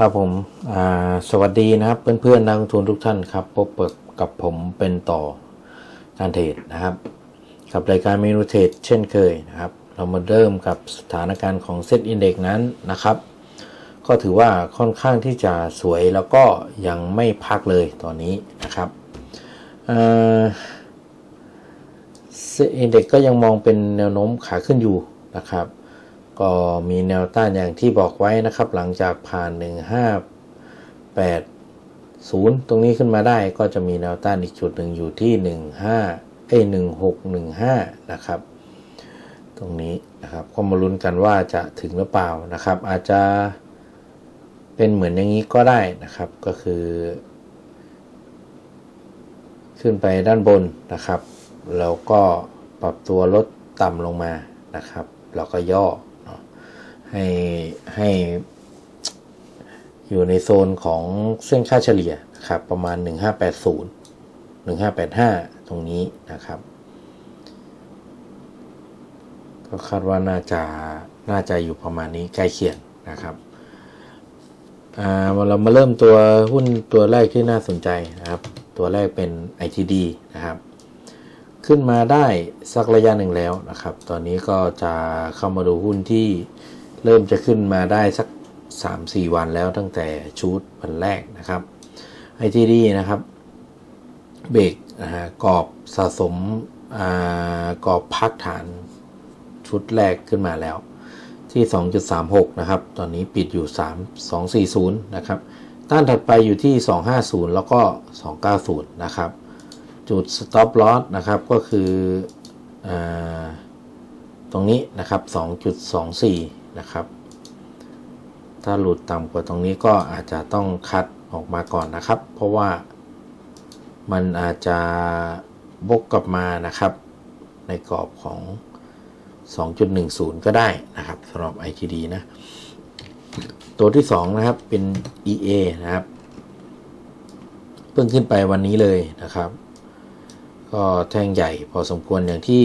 ครับผมสวัสดีนะครับเพื่อนๆนักลงทุนทุกท่านครับพบเปิกับผมเป็นต่อการเทรดนะครับ กับรายการเมนูเทรดเช่นเคยนะครับ เรามาเริ่มกับสถานการณ์ของเซ็ตอินเด็กนั้นนะครับ ก็ถือว่าค่อนข้างที่จะสวยแล้วก็ยังไม่พักเลยตอนนี้นะครับเซ็ตอินเด็กก็ยังมองเป็นแนวโน้มขาขึ้นอยู่นะครับ ก็มีแนวต้านอย่างที่บอกไว้นะครับ หลังจากผ่าน 1580 ตรงนี้ขึ้นมาได้ก็จะมีแนวต้านอีกจุดหนึ่งอยู่ที่ 15เอ้ย1615 นะครับ ตรงนี้นะครับก็มาลุ้นกันว่าจะถึงหรือเปล่านะครับ อาจจะเป็นเหมือนอย่างนี้ก็ได้นะครับก็คือ ขึ้นไปด้านบนนะครับ แล้วก็ปรับตัวลดต่ำลงมานะครับ แล้วก็ย่อ ให้ให้อยู่ในโซนของเส้นค่าเฉลี่ยนะครับประมาณ 1580 1585 ตรงนี้นะครับ ก็คาดว่าน่าจะน่าจะอยู่ประมาณนี้ใกล้เคียงนะครับอ่าเรามาเริ่มตัวหุ้นตัวแรกที่น่าสนใจนะครับ ตัวแรกเป็น ITD นะครับ ขึ้นมาได้สักระยะหนึ่งแล้วนะครับ ตอนนี้ก็จะเข้ามาดูหุ้นที่ เริ่มจะขึ้นมาได้สัก 3-4 วันแล้วตั้งแต่ชุดวันแรกนะครับ ITD นะครับ เบรกนะฮะกรอบสะสมกรอบพักฐานชุดแรกขึ้นมาแล้ว ที่ 2.36 นะครับ ตอนนี้ปิดอยู่ 3 240 นะครับ ต้านถัดไปอยู่ที่ 250 แล้วก็ 290 นะครับ จุด stop loss นะครับก็คืออตรงนี้นะครับ 2.24 นะครับ ถ้าหลุดต่ำกว่าตรงนี้ก็อาจจะต้องคัดออกมาก่อนนะครับ เพราะว่ามันอาจจะบกกลับมานะครับ ในกรอบของ 2.10 ก็ได้นะครับสำหรับ ITD นะ ตัวที่ 2 นะครับเป็น EA นะครับ เพิ่งขึ้นไปวันนี้เลยนะครับ ก็แท่งใหญ่พอสมควรอย่างที่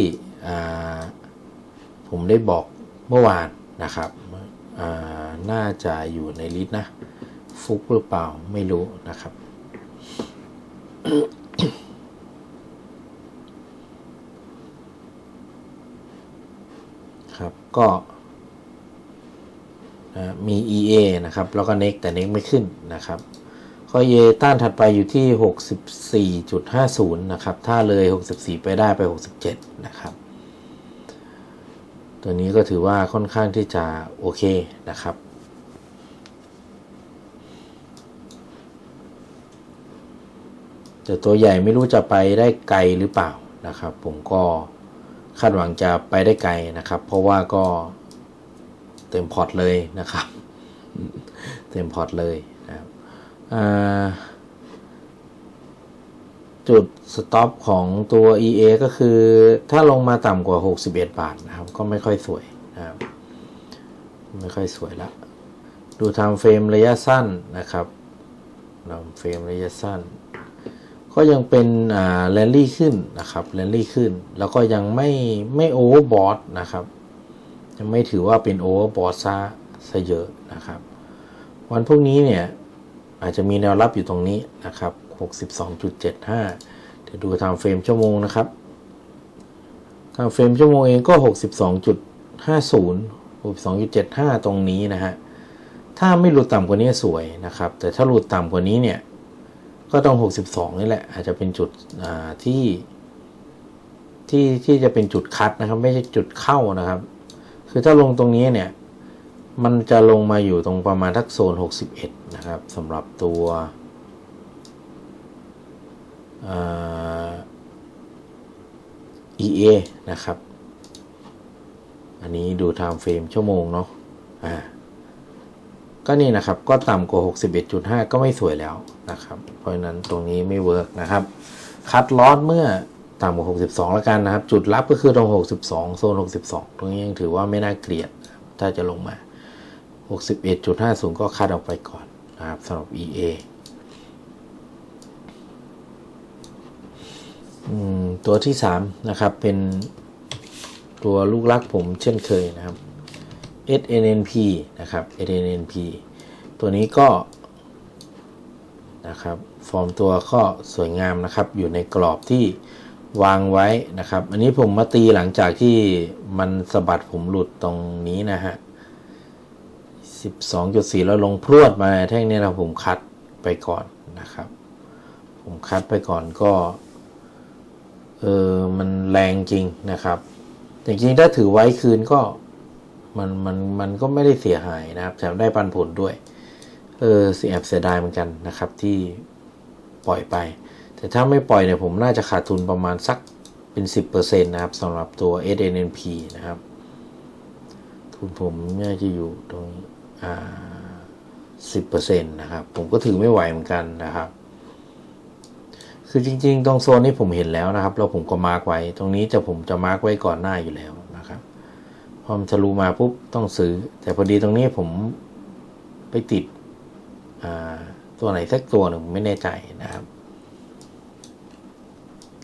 ผมได้บอกเมื่อวาน นะครับน่าจะอยู่ในลิสต์นะ ฟุกหรือเปล่าไม่รู้นะครับ ครับก็มี EA นะครับ แล้วก็ NEX แต่ NEX ไม่ขึ้นนะครับก็เยต้านถัดไปอยู่ที่ 64.50 นะครับ ถ้าเลย 64 ไปได้ไป 67 นะครับ ตัวนี้ก็ถือว่าค่อนข้างที่จะโอเคนะครับ แต่ตัวใหญ่ไม่รู้จะไปได้ไกลหรือเปล่านะครับ ผมก็คาดหวังจะไปได้ไกลนะครับ เพราะว่าก็เต็มพอร์ตเลยนะครับ เต็มพอร์ตเลยนะครับ จุดสต็อปของตัว EA ก็คือถ้าลงมาต่ำกว่า 61 บาทนะครับ ก็ไม่ค่อยสวยนะครับ ไม่ค่อยสวยละ ดูทำเฟรมระยะสั้นนะครับทำเฟรมระยะสั้น ก็ยังเป็นอ่าแลนลี่ขึ้นนะครับแลนลี่ขึ้น แล้วก็ยังไม่ไม่โอเวอร์บอทนะครับ ยังไม่ถือว่าเป็นโอเวอร์บอทซะซะเยอะนะครับ วันพวกนี้เนี่ยอาจจะมีแนวรับอยู่ตรงนี้นะครับ 62.75เดี๋ยวดูทางเฟรมชั่วโมงนะครับทางเฟรมชั่วโมงเองก็ 62.50 62.75 ตรงนี้นะฮะถ้าไม่หลุดต่ำกว่านี้สวยนะครับ แต่ถ้าหลุดต่ำกว่านี้เนี่ยก็ต้อง 62 นี่แหละ อาจจะเป็นจุดที่ที่ที่จะเป็นจุดคัดนะครับ ไม่ใช่จุดเข้านะครับ คือถ้าลงตรงนี้เนี่ย มันจะลงมาอยู่ตรงประมาณทักโซน 61 นะครับสำหรับตัว EA นะครับ อันนี้ดู time frame ชั่วโมงเนาะอ่าก็นี่นะครับก็ต่ำกว่า 61.5 ก็ไม่สวยแล้วนะครับ เพราะฉะนั้นตรงนี้ไม่เวิร์กนะครับ คัดลอสเมื่อต่ำกว่า 62 แล้วกันนะครับ จุดรับก็คือตรง 62 โซน 62 ตรงนี้ยังถือว่าไม่น่าเกลียด ถ้าจะลงมา 61.50 ก็คัดออกไปก่อนนะครับสำหรับ EA ตัวที่3นะครับเป็นตัวลูกรักผมเช่นเคยนะครับ SNNP นะครับ SNNP ตัวนี้ก็นะครับฟอร์มตัวก็สวยงามนะครับ อยู่ในกรอบที่วางไว้นะครับ อันนี้ผมมาตีหลังจากที่มันสะบัดผมหลุดตรงนี้นะฮะ 12.4 แล้วลงพรวดมาแท่งนี้นะผมคัดไปก่อนนะครับ ผมคัดไปก่อนก็ เออมันแรงจริงนะครับแต่จริงๆถ้าถือไว้คืนก็มันมันมันก็ไม่ได้เสียหายนะครับแถมได้ปันผลด้วย เออเสียแอบเสียดายเหมือนกันนะครับ ที่ปล่อยไป แต่ถ้าไม่ปล่อยเนี่ยผมน่าจะขาดทุนประมาณสักเป็น 10%นะครับสำหรับตัว SNNP นะครับ ทุนผมน่าจะอยู่ตรงอ่า10%นะครับ ผมก็ถือไม่ไหวเหมือนกันนะครับ คือจริง ๆ ตรงโซนนี้ผมเห็นแล้วนะครับ แล้วผมก็มาร์กไว้ ตรงนี้จะผมจะมาร์กไว้ก่อนหน้าอยู่แล้วนะครับ พอมันทะลุมาปุ๊บต้องซื้อ แต่พอดีตรงนี้ผมไปติดตัวไหนสักตัวหนึ่งไม่แน่ใจนะครับ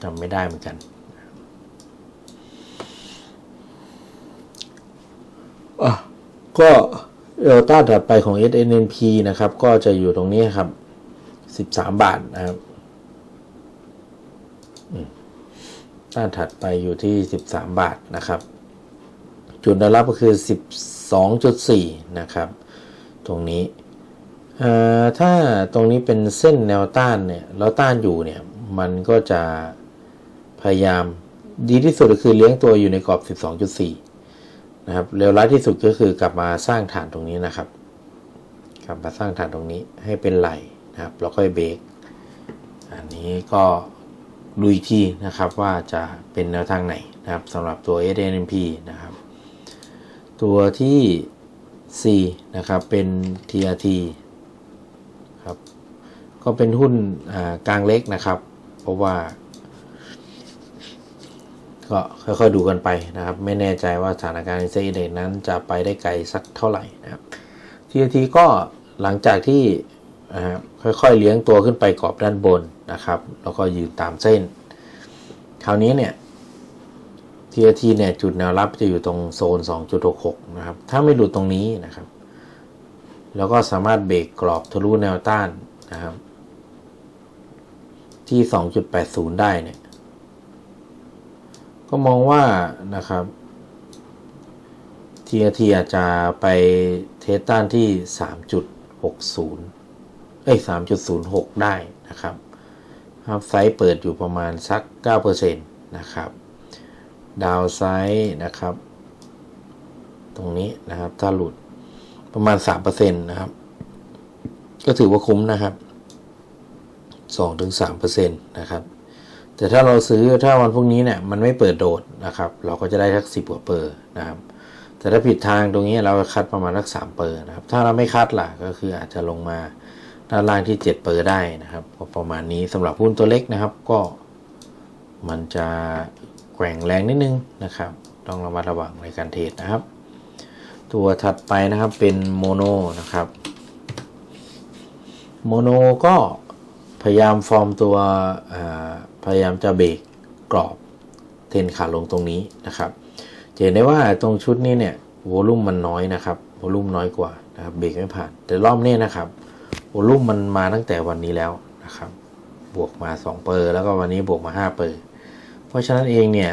จำไม่ได้เหมือนกันอะก็เอลต้าถัดไปของ SNNP นะครับ ก็จะอยู่ตรงนี้ครับ 13 บาทนะครับอืม ต้านถัดไปอยู่ที่ 13 บาทนะครับ จุดแนวรับก็คือ 12.4 นะครับ ตรงนี้ถ้าตรงนี้เป็นเส้นแนวต้านเนี่ยแล้วต้านอยู่เนี่ยมันก็จะพยายามดีที่สุดก็คือเลี้ยงตัวอยู่ในกรอบ 12.4 นะครับเร็วร้ายที่สุดก็คือกลับมาสร้างฐานตรงนี้นะครับ กลับมาสร้างฐานตรงนี้ให้เป็นไหลนะครับแล้วค่อยเบรกอันนี้ก็ ดูอีกทีนะครับว่าจะเป็นแนวทางไหนนะครับสำหรับตัว SNP นะครับ ตัวที่ 4 นะครับ เป็น TRT ครับ ก็เป็นหุ้นกลางเล็กนะครับ เพราะว่า ก็ค่อยๆดูกันไปนะครับ ไม่แน่ใจว่าสถานการณ์ในเซ็นเด็นั้นจะไปได้ไกลสักเท่าไหร่นะครับทีทีก็หลังจากที่ค่อยๆเลี้ยงตัวขึ้นไปกรอบด้านบน นะครับแล้วก็ยืนตามเส้น คราวนี้เนี่ยทีทีเนี่ยจุดแนวรับจะอยู่ตรงโซน 2.66 นะครับ ถ้าไม่หลุดตรงนี้นะครับ แล้วก็สามารถเบรกกรอบทะลุแนวต้านนะครับ ที่ 2.80 ได้เนี่ย ก็มองว่านะครับ TRT อาจจะไปเทสต้านที่ 3.60 เอ้ย 3.06 ได้นะครับ ครับไซส์เปิดอยู่ประมาณสัก 9%นะครับดาวไซส์นะครับ ตรงนี้นะครับ ถ้าหลุดประมาณ 3%นะครับ ก็ถือว่าคุ้มนะครับ 2-3%นะครับ แต่ถ้าเราซื้อถ้าวันพวกนี้เนี่ยมันไม่เปิดโดดนะครับ เราก็จะได้สักสิบกว่าเปอร์นะครับแต่ถ้าผิดทางตรงนี้เราคัดประมาณสักสามเปอร์นะครับ ถ้าเราไม่คัดล่ะก็คืออาจจะลงมา ด้านล่างที่เจ็ดเปอร์ได้นะครับก็ประมาณนี้สำหรับหุ้นตัวเล็กนะครับ ก็มันจะแกว่งแรงนิดนึงนะครับ ต้องระมัดระวังในการเทรดนะครับ ตัวถัดไปนะครับเป็นโมโนนะครับโมโนก็พยายามฟอร์มตัวพยายามจะเบรกกรอบเทนขาลงตรงนี้นะครับจะเห็นได้ว่าตรงชุดนี้เนี่ยวอลุ่มมันน้อยนะครับวอลุ่มน้อยกว่านะครับเบรกไม่ผ่าน แต่รอบนี้นะครับ วอลุ่มมันมาตั้งแต่วันนี้แล้วนะครับ บวกมา 2 เปอร์แล้วก็วันนี้บวกมา 5 เปอร์เพราะฉะนั้นเองเนี่ย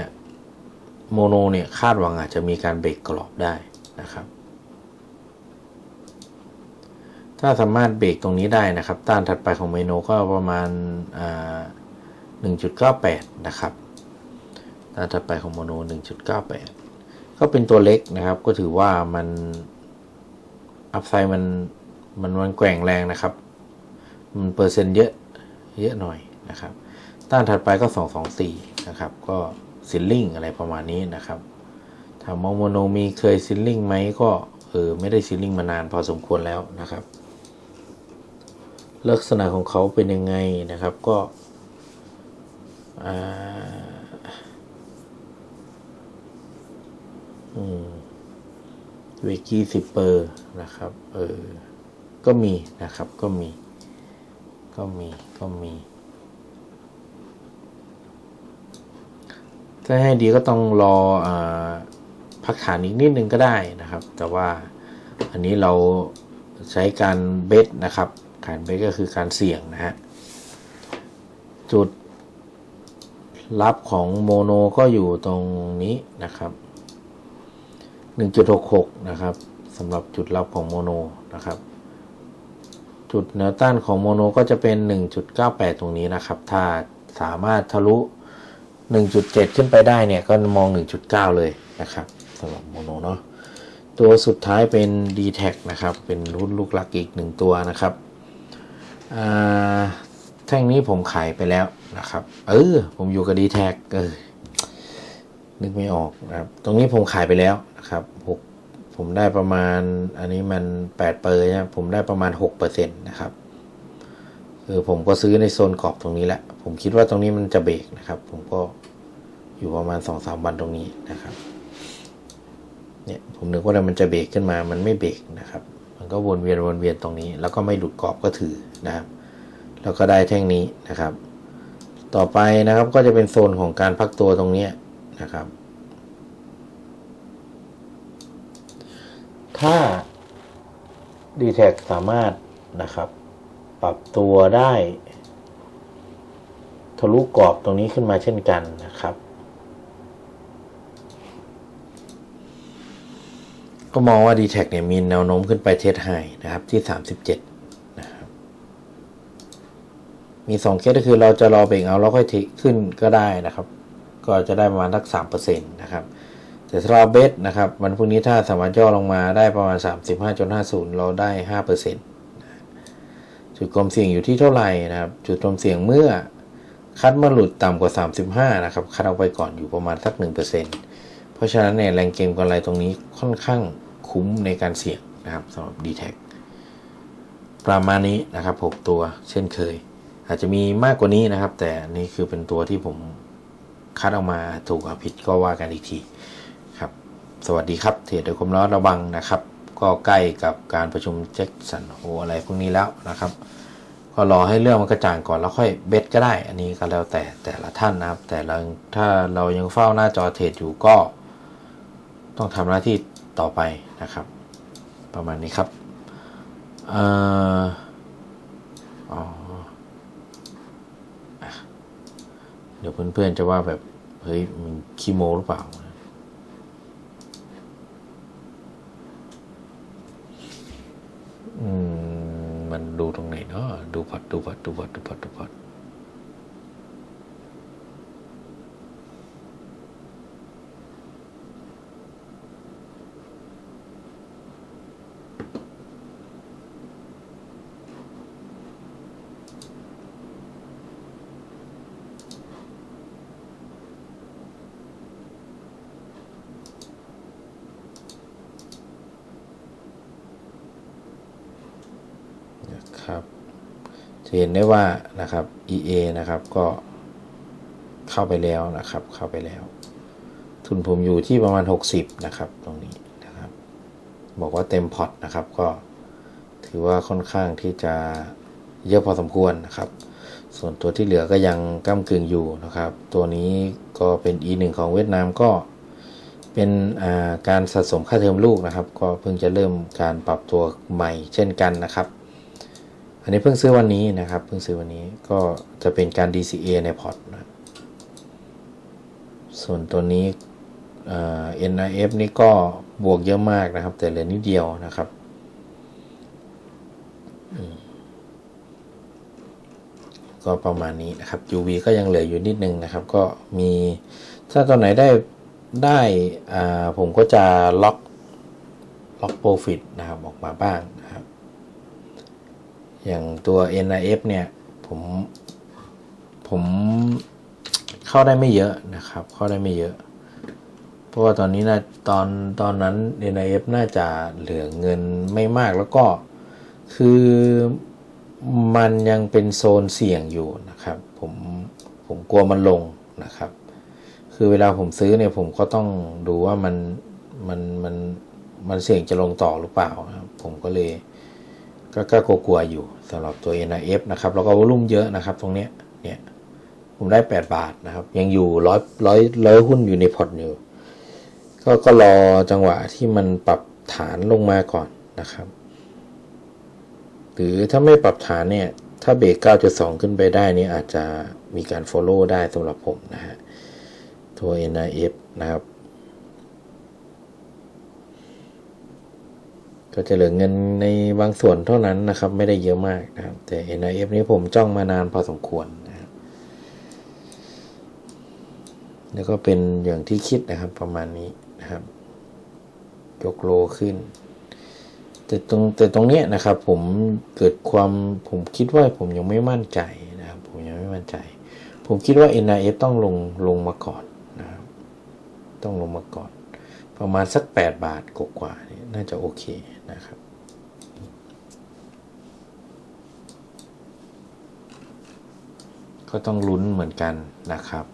โมโนเนี่ยคาดหวังอาจจะมีการเบรกกรอบได้นะครับ ถ้าสามารถเบรกตรงนี้ได้นะครับ ต้านถัดไปของเมโนก็ประมาณอ่า1.98 นะครับต้านถัดไปของโมโน 1.98 ก็เป็นตัวเล็กนะครับ ก็ถือว่ามันอัพไซด์มัน มันมันแกว่งแรงนะครับ มันเปอร์เซ็นต์เยอะเยอะหน่อยนะครับ ต้านถัดไปก็ 224 นะครับ ก็ซิลลิงอะไรประมาณนี้นะครับถามว่าโมโนมีเคยซิลลิงไหมก็เออไม่ได้ซิลลิงมานานพอสมควรแล้วนะครับ ลักษณะของเขาเป็นยังไงนะครับก็อ่าอืมเวกี้สิบเปอร์นะครับ เออ ก็มีนะครับก็มี ก็มีก็มี ถ้าให้ดีก็ต้องรออพักฐานอีกนิดนึงก็ได้นะครับ แต่ว่าอันนี้เราใช้การเบสนะครับ การเบสก็คือการเสี่ยงนะฮะจุดรับของโมโนก็อยู่ตรงนี้นะครับ 1.66 นะครับสำหรับจุดรับของโมโนนะครับ จุดแนวต้านของโมโนก็จะเป็น 1.98 ตรงนี้นะครับ ถ้าสามารถทะลุ 1.7 ขึ้นไปได้เนี่ย ก็มอง 1.9 เลยนะครับสำหรับโมโนเนาะตัวสุดท้ายเป็น d t แทนะครับ เป็นรุ่นลูกหลักอีกหนึ่งตัวนะครับอ่าแท่งนี้ผมขายไปแล้วนะครับ เออ ผมอยู่กับ d t แทเออนึกไม่ออกนะครับ ตรงนี้ผมขายไปแล้วนะครับหก ผมได้ประมาณอันนี้มันแปดเปอร์นะผมได้ประมาณหกเปอร์เซ็นต์นะครับเออผมก็ซื้อในโซนกรอบตรงนี้แหละ ผมคิดว่าตรงนี้มันจะเบรกนะครับ ผมก็อยู่ประมาณสองสามวันตรงนี้นะครับเนี่ยผมนึกว่ามันจะเบรกขึ้นมามันไม่เบรกนะครับ มันก็วนเวียนวนเวียนตรงนี้ แล้วก็ไม่หลุดกรอบก็ถือนะครับ แล้วก็ได้แท่งนี้นะครับ ต่อไปนะครับก็จะเป็นโซนของการพักตัวตรงนี้นะครับ ถ้า d t แทสามารถนะครับ ปรับตัวได้ ทะลุกรอบตรงนี้ขึ้นมาเช่นกันนะครับ ก็มองว่า d t แทเนี่ยมีแนวโน้มขึ้นไปเทสไฮนะครับที่ 37 นะครับ มี2เคสก็คือเราจะรอเบรกเอาแล้วค่อยเทขึ้นก็ได้นะครับ ก็จะได้ประมาณสัก3%นะครับ แต่ถ้าเราเบสนะครับวันพรุ่งนี้ถ้าสามารถย่อลงมาได้ประมาณ 35.50 เราได้ 5%จุดความเสี่ยงอยู่ที่เท่าไหร่นะครับ จุดความเสี่ยงเมื่อคัดมื่อหลุดต่ำกว่า 35 นะครับ คัดเอาไปก่อนอยู่ประมาณสัก 1%เพราะฉะนั้นเนี่ยแรงเกมกำไรตรงนี้ค่อนข้างคุ้มในการเสี่ยงนะครับสำหรับ d t แทประมาณนี้นะครับ6ตัวเช่นเคย อาจจะมีมากกว่านี้นะครับ แต่นี่คือเป็นตัวที่ผมคัดออกมาถูกกับผิดก็ว่ากันอีกที สวัสดีครับเทรดโดยความระมัดระวังนะครับ ก็ใกล้กับการประชุมแจ็คสันโฮอะไรพวกนี้แล้วนะครับ ก็รอให้เรื่องมันกระจ่างก่อนแล้วค่อยเบสก็ได้ อันนี้ก็แล้วแต่แต่ละท่านนะครับ แต่เราถ้าเรายังเฝ้าหน้าจอเทรดอยู่ก็ ต้องทำหน้าที่ต่อไปนะครับ ประมาณนี้ครับเอ่ออ๋อเดี๋ยวเพื่อนๆจะว่าแบบเฮ้ยมันคีโมหรือเปล่า อื มันดูตรงไหนเนาะดูพอดดูพอดดูพอดดูพอดดูพอดนะครับ จะ เห็นได้ว่านะครับ EA นะครับก็เข้าไปแล้วนะครับ เข้าไปแล้ว ทุนผมอยู่ที่ประมาณ 60 นะครับ ตรงนี้นะครับ บอกว่าเต็มพอร์ตนะครับ ก็ถือว่าค่อนข้างที่จะเยอะพอสมควรนะครับ ส่วนตัวที่เหลือก็ยังก้ากึ่งอยู่นะครับ ตัวนี้ก็เป็น E1 ของเวียดนามก็เป็นการสะสมค่าเทอมลูกนะครับ ก็เพิ่งจะเริ่มการปรับตัวใหม่เช่นกันนะครับ อันนี้เพิ่งซื้อวันนี้นะครับ เพิ่งซื้อวันนี้ก็จะเป็นการ DCA ในพอร์ตนะส่วนตัวนี้ NIF นี่ก็บวกเยอะมากนะครับ แต่เหลือนิดเดียวนะครับก็ประมาณนี้นะครับ UV ก็ยังเหลืออยู่นิดนึงนะครับ ก็มีถ้าตัวไหนได้ได้ผมก็จะล็อกล็อกโปรฟิตนะครับออกมาบ้าง อย่างตัว NIF เนี่ยผมผมเข้าได้ไม่เยอะนะครับ เข้าได้ไม่เยอะ เพราะว่าตอนนี้นะตอนตอนนั้น NIF น่าจะเหลือเงินไม่มากแล้วก็คือมันยังเป็นโซนเสี่ยงอยู่นะครับ ผมผมกลัวมันลงนะครับ คือเวลาผมซื้อเนี่ยผมก็ต้องดูว่ามันมันมันมันเสี่ยงจะลงต่อหรือเปล่านะครับผมก็เลย ก็ก็กลัวๆอยู่สำหรับตัว NIF นะครับ แล้วก็วอลุ่มเยอะนะครับตรงเนี้ยเนี่ยผมได้ 8 บาทนะครับ ยังอยู่ร้อยร้อยร้อยหุ้นอยู่ในพอร์ตอยู่ก็ก็รอจังหวะที่มันปรับฐานลงมาก่อนนะครับ หรือถ้าไม่ปรับฐานเนี่ย ถ้าเบรก9.2 ขึ้นไปได้นี่อาจจะมีการ follow ได้สำหรับผมนะฮะตัว NIF นะครับ ก็จะเหลือเงินในบางส่วนเท่านั้นนะครับ ไม่ได้เยอะมากนะครับ แต่ NIF นี้ผมจ้องมานานพอสมควรนะครับแล้วก็เป็นอย่างที่คิดนะครับประมาณนี้นะครับ ยกโลขึ้น แต่ตรงแต่ตรงเนี้ยนะครับ ผมเกิดความผมคิดว่าผมยังไม่มั่นใจนะครับ ผมยังไม่มั่นใจ ผมคิดว่า NIF ต้องลงลงมาก่อนนะครับ ต้องลงมาก่อน ประมาณสัก 8 บาทกว่าๆนี่น่าจะโอเคนะครับ ก็ต้องลุ้นเหมือนกันนะครับ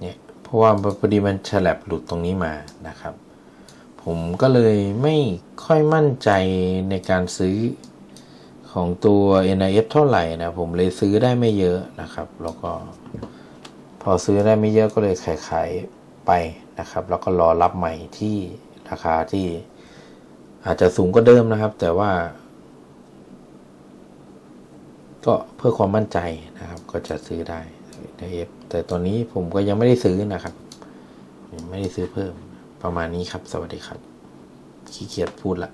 เนี่ยเพราะว่าพอดีมันฉลับหลุดตรงนี้มานะครับ ผมก็เลยไม่ค่อยมั่นใจในการซื้อ ของตัว NIF เท่าไหร่นะผมเลยซื้อได้ไม่เยอะนะครับ แล้วก็พอซื้อได้ไม่เยอะก็เลยขายขายไปนะครับ แล้วก็รอรับใหม่ที่ราคาที่อาจจะสูงกว่าเดิมนะครับ แต่ว่า ก็เพื่อความมั่นใจนะครับ ก็จะซื้อได้ในเอฟแต่ตอนนี้ผมก็ยังไม่ได้ซื้อนะครับไม่ได้ซื้อเพิ่มประมาณนี้ครับ สวัสดีครับขี้เกียจพูดละ